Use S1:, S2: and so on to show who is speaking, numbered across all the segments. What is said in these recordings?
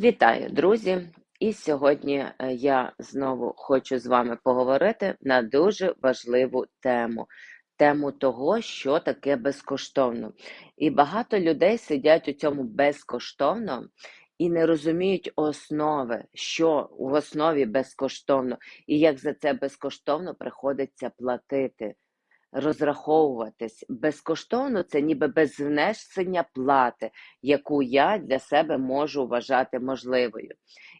S1: Вітаю, друзі! І сьогодні е, я знову хочу з вами поговорити на дуже важливу тему. Тему того, що таке безкоштовно. І багато людей сидять у цьому безкоштовно і не розуміють основи, що в основі безкоштовно, і як за це безкоштовно приходиться платити розраховуватись. Безкоштовно це ніби без внесення плати, яку я для себе можу вважати можливою.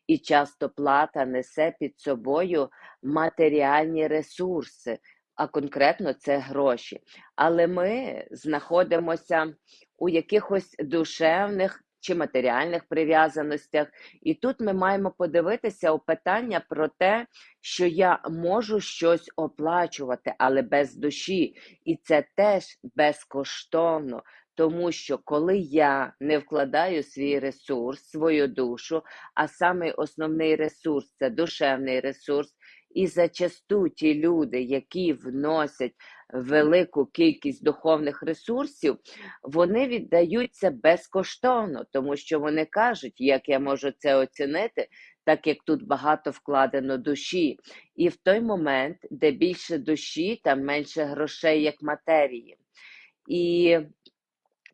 S1: І часто плата несе під собою матеріальні ресурси, а конкретно це гроші. Але ми знаходимося у якихось душевних чи матеріальних прив'язаностях. І тут ми маємо подивитися у питання про те, що я можу щось оплачувати, але без душі. І це теж безкоштовно. Тому що коли я не вкладаю свій ресурс, свою душу, а саме основний ресурс це душевний ресурс, і зачасту ті люди, які вносять велику кількість духовних ресурсів, вони віддаються безкоштовно, тому що вони кажуть, як я можу це оцінити, так як тут багато вкладено душі. І в той момент, де більше душі, там менше грошей, як матерії. І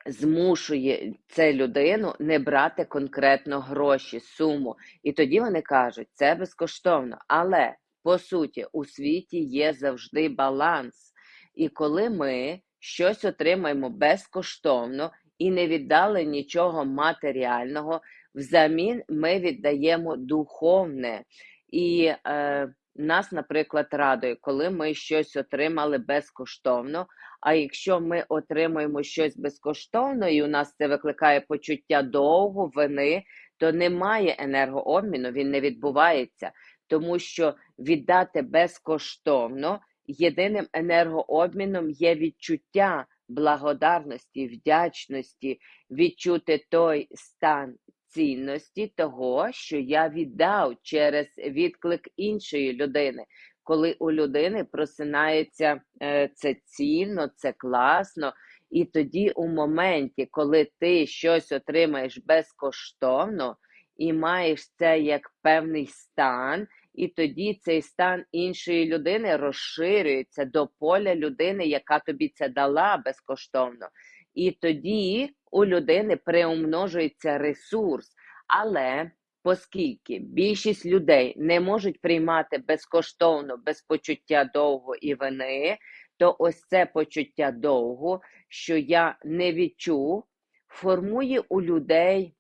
S1: Змушує це людину не брати конкретно гроші, суму. І тоді вони кажуть, це безкоштовно. Але по суті, у світі є завжди баланс. І коли ми щось отримаємо безкоштовно і не віддали нічого матеріального, взамін ми віддаємо духовне. І е, нас, наприклад, радує, коли ми щось отримали безкоштовно. А якщо ми отримуємо щось безкоштовно, і у нас це викликає почуття довгу, вини, то немає енергообміну, він не відбувається, тому що віддати безкоштовно єдиним енергообміном є відчуття благодарності, вдячності, відчути той стан цінності того, що я віддав через відклик іншої людини. Коли у людини просинається е, це цінно, це класно, і тоді, у моменті, коли ти щось отримаєш безкоштовно і маєш це як певний стан, і тоді цей стан іншої людини розширюється до поля людини, яка тобі це дала безкоштовно. І тоді у людини приумножується ресурс. Але оскільки більшість людей не можуть приймати безкоштовно без почуття довго і вини, то ось це почуття довго, що я не відчув, формує у людей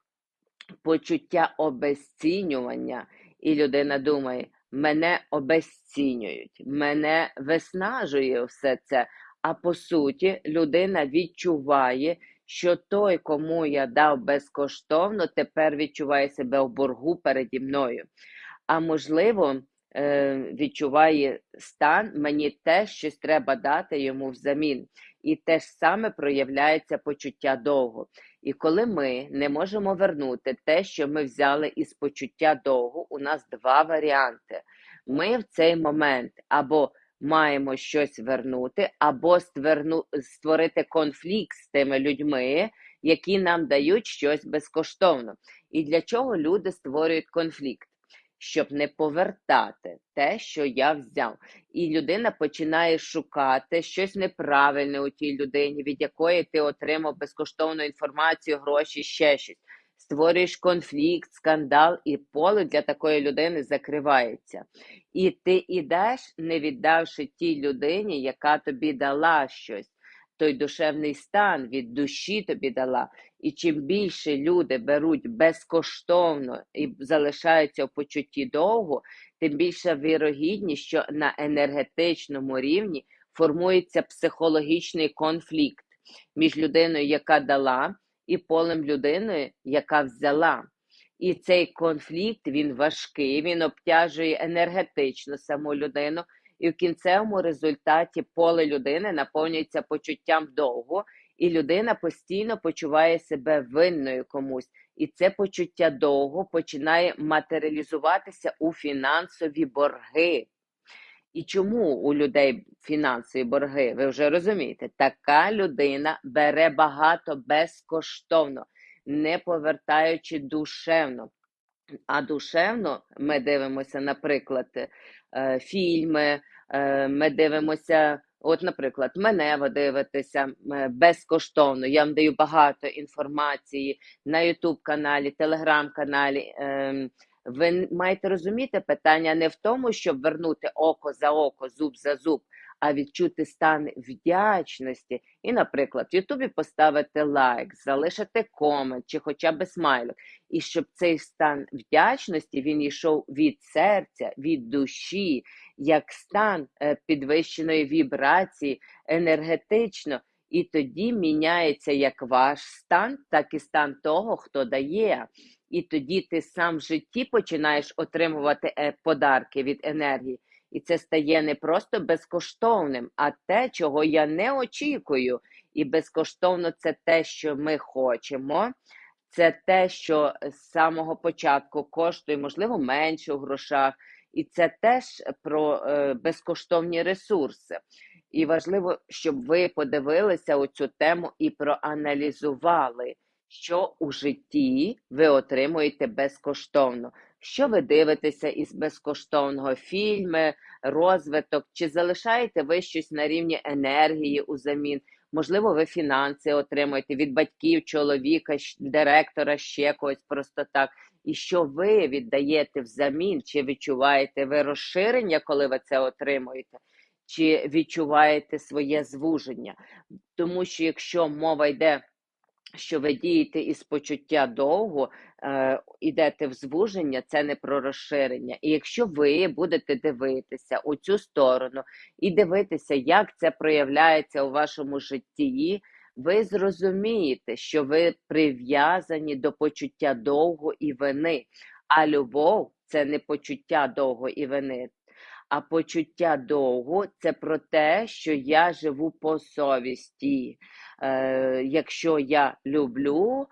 S1: почуття обезцінювання. І людина думає, мене обезцінюють, мене виснажує все це. А по суті, людина відчуває, що той, кому я дав безкоштовно, тепер відчуває себе в боргу переді мною. А можливо, е, відчуває стан, мені теж щось треба дати йому взамін. І те ж саме проявляється почуття довго. І коли ми не можемо вернути те, що ми взяли із почуття довгу, у нас два варіанти. Ми в цей момент або маємо щось вернути, або стверну, створити конфлікт з тими людьми, які нам дають щось безкоштовно. І для чого люди створюють конфлікт? Щоб не повертати те, що я взяв. І людина починає шукати щось неправильне у тій людині, від якої ти отримав безкоштовну інформацію, гроші, ще щось. Створюєш конфлікт, скандал, і поле для такої людини закривається. І ти ідеш, не віддавши тій людині, яка тобі дала щось. Той душевний стан від душі тобі дала. І чим більше люди беруть безкоштовно і залишаються в почутті довго, тим більша вірогідність, що на енергетичному рівні формується психологічний конфлікт між людиною, яка дала, і полем людини, яка взяла. І цей конфлікт він важкий, він обтяжує енергетично саму людину, і в кінцевому результаті поле людини наповнюється почуттям довго, і людина постійно почуває себе винною комусь. І це почуття довго починає матеріалізуватися у фінансові борги. І чому у людей фінансові борги? Ви вже розумієте, така людина бере багато безкоштовно, не повертаючи душевно. А душевно ми дивимося, наприклад, е, фільми, е, ми дивимося, от, наприклад, мене ви дивитеся е, безкоштовно. Я вам даю багато інформації на YouTube каналі, Telegram каналі. Ем, Ви маєте розуміти питання не в тому, щоб вернути око за око, зуб за зуб, а відчути стан вдячності. І, наприклад, в Ютубі поставити лайк, залишити комент чи хоча б смайлик. І щоб цей стан вдячності він йшов від серця, від душі, як стан е, підвищеної вібрації енергетично. І тоді міняється як ваш стан, так і стан того, хто дає. І тоді ти сам в житті починаєш отримувати е, подарки від енергії. І це стає не просто безкоштовним, а те, чого я не очікую. І безкоштовно це те, що ми хочемо. Це те, що з самого початку коштує, можливо, менше у грошах, і це теж про е, безкоштовні ресурси. І важливо, щоб ви подивилися у цю тему і проаналізували, що у житті ви отримуєте безкоштовно. Що ви дивитеся із безкоштовного фільми, розвиток, чи залишаєте ви щось на рівні енергії у замін? Можливо, ви фінанси отримуєте від батьків, чоловіка, директора, ще когось просто так. І що ви віддаєте взамін? Чи відчуваєте ви розширення, коли ви це отримуєте? Чи відчуваєте своє звуження? Тому що якщо мова йде, що ви дієте із почуття довго, е, йдете в звуження, це не про розширення. І якщо ви будете дивитися у цю сторону і дивитися, як це проявляється у вашому житті, ви зрозумієте, що ви прив'язані до почуття довго і вини. А любов це не почуття довго і вини. А почуття довго це про те, що я живу по совісті. Е, якщо я люблю,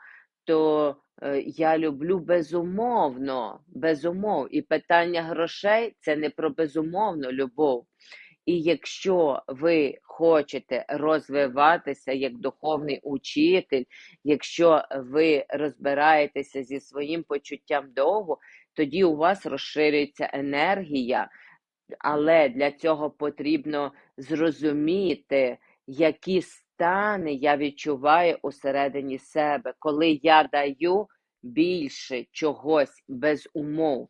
S1: то е, я люблю безумовно, без умов. І питання грошей це не про безумовну любов. І якщо ви хочете розвиватися як духовний учитель, якщо ви розбираєтеся зі своїм почуттям довго, тоді у вас розширюється енергія, але для цього потрібно зрозуміти, які стани я відчуваю усередині себе, коли я даю більше чогось без умов.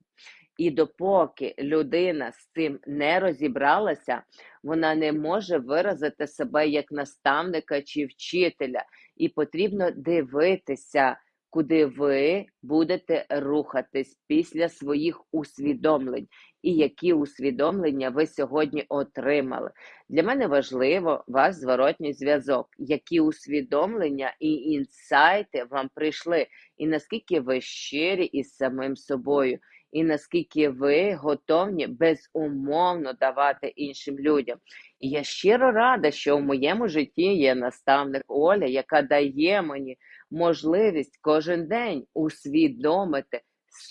S1: І допоки людина з цим не розібралася, вона не може виразити себе як наставника чи вчителя. І потрібно дивитися, куди ви будете рухатись після своїх усвідомлень, і які усвідомлення ви сьогодні отримали. Для мене важливо ваш зворотній зв'язок, які усвідомлення і інсайти вам прийшли, і наскільки ви щирі із самим собою і наскільки ви готовні безумовно давати іншим людям. І я щиро рада, що в моєму житті є наставник Оля, яка дає мені можливість кожен день усвідомити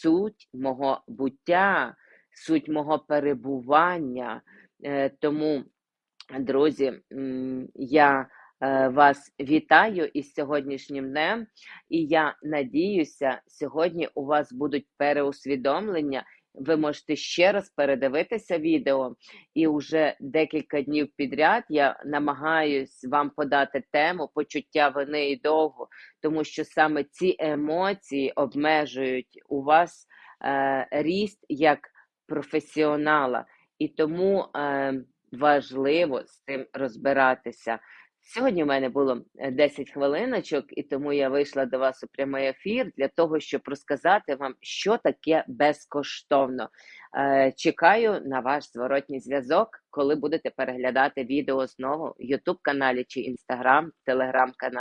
S1: суть мого буття, суть мого перебування. Е, Тому, друзі, я вас вітаю із сьогоднішнім днем, і я надіюся, сьогодні у вас будуть переусвідомлення. Ви можете ще раз передивитися відео, і вже декілька днів підряд я намагаюсь вам подати тему почуття вини і довго, тому що саме ці емоції обмежують у вас е, ріст як професіонала, і тому е, важливо з цим розбиратися. Сьогодні в мене було е, 10 хвилиночок, і тому я вийшла до вас у прямий ефір для того, щоб розказати вам, що таке безкоштовно. Е, Чекаю на ваш зворотній зв'язок, коли будете переглядати відео знову в YouTube каналі чи Instagram, Telegram каналі.